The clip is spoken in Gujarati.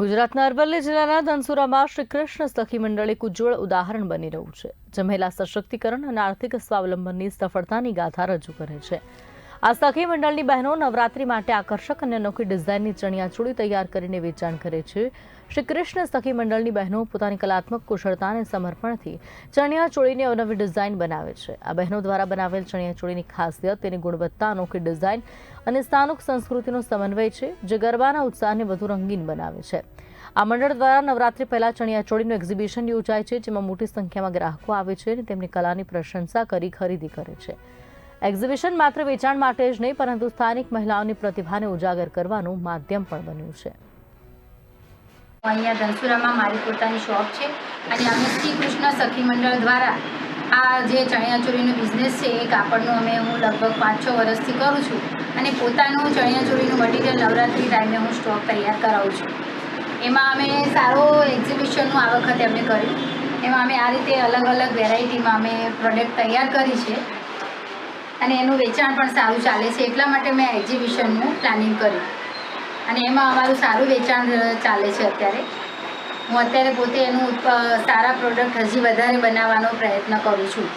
ગુજરાતના અરવલ્લી જિલ્લાના ધનસુરામાં શ્રી કૃષ્ણ સખી મંડળ એક ઉજ્જવળ ઉદાહરણ બની રહ્યું છે, જે મહિલા સશક્તિકરણ અને આર્થિક સ્વાવલંબનની સફળતાની ગાથા રજૂ કરે છે. આ સખી મંડળની બહેનો નવરાત્રી માટે આકર્ષક અને અનોખી ડિઝાઇનની ચણિયાચોળી તૈયાર કરીને વેચાણ કરે છે. શ્રી કૃષ્ણ સખી મંડળની બહેનો પોતાની કલાત્મક કુશળતા અને સમર્પણથી ચણિયાચોળીની અવનવી ડિઝાઇન બનાવે છે. આ બહેનો દ્વારા બનાવેલ ચણિયાચોળીની ખાસિયત તેની ગુણવત્તા, અનોખી ડિઝાઇન અને સ્થાનિક સંસ્કૃતિનો સમન્વય છે, જે ગરબાના ઉત્સાહને વધુ રંગીન બનાવે છે. આ મંડળ દ્વારા નવરાત્રી પહેલા ચણિયાચોળીનું એક્ઝિબિશન યોજાય છે, જેમાં મોટી સંખ્યામાં ગ્રાહકો આવે છે અને તેમની કલાની પ્રશંસા કરી ખરીદી કરે છે. એક્ઝિબિશન માત્ર વેચાણ માટે જ નહીં, પરંતુ સ્થાનિક મહિલાઓની પ્રતિભાને ઉજાગર કરવાનું માધ્યમ પણ બન્યું છે. અહીંયા ધનસુરામાં મારી પોતાની શોપ છે અને અમે શ્રી કૃષ્ણ સખી મંડળ દ્વારા આ જે ચણિયાચોળીનો બિઝનેસ છે, એ કાપડનો અમે હું લગભગ પાંચ છ વર્ષથી કરું છું અને પોતાનું ચણિયાચોળીનું મટીરિયલ નવરાત્રિ ટાઈમે હું સ્ટોક તૈયાર કરાવું છું. એમાં અમે સારો એક્ઝિબિશનનું આ વખતે અમે કર્યું. એમાં અમે આ રીતે અલગ અલગ વેરાયટીમાં અમે પ્રોડક્ટ તૈયાર કરી છે. અને એનું વેચાણ પણ સારું ચાલે છે. એટલા માટે મેં એક્ઝિબિશનનું પ્લાનિંગ કર્યું. અને એમાં અમારું સારું વેચાણ ચાલે છે અત્યારે. હું અત્યારે પોતે એનું સારા પ્રોડક્ટ હજી વધારે બનાવવાનો પ્રયત્ન કરું છું.